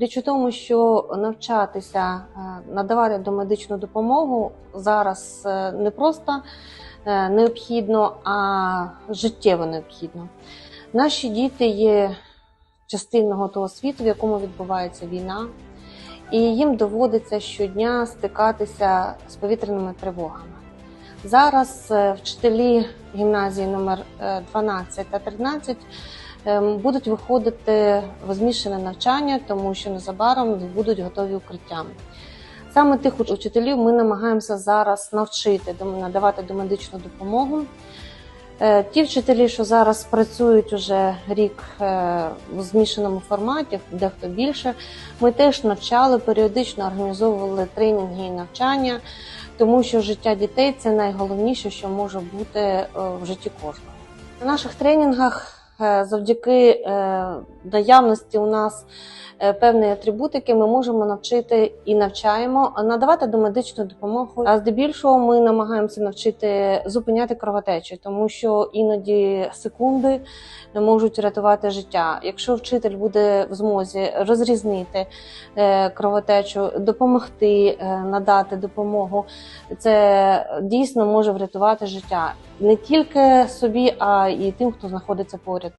Річ у тому, що навчатися е, надавати домедичну допомогу зараз е, не просто е, необхідно, а життєво необхідно. Наші діти є частиною того світу, в якому відбувається війна, і їм доводиться щодня стикатися з повітряними тривогами. Зараз вчителі гімназії номер е, 12 та 13 ем, будуть виходити в змішане навчання, тому що незабаром будуть готові укриття. Саме тих учителів ми намагаємося зараз навчити надавати домедичну допомогу. Е, Ті вчителі, що зараз працюють уже рік е, в змішаному форматі, дехто більше, ми теж навчали, періодично організовували тренінги і навчання, тому що життя дітей це найголовніше, що може бути е, в житті кожного. На наших тренінгах завдяки е, наявності у нас е, певної атрибутики ми можемо навчити і навчаємо надавати домедичну допомогу. А здебільшого ми намагаємося навчити зупиняти кровотечу, тому що іноді секунди можуть рятувати життя. Якщо вчитель буде в змозі розрізнити е, кровотечу, допомогти е, надати допомогу, це дійсно може врятувати життя не тільки собі, а й тим, хто знаходиться поряд.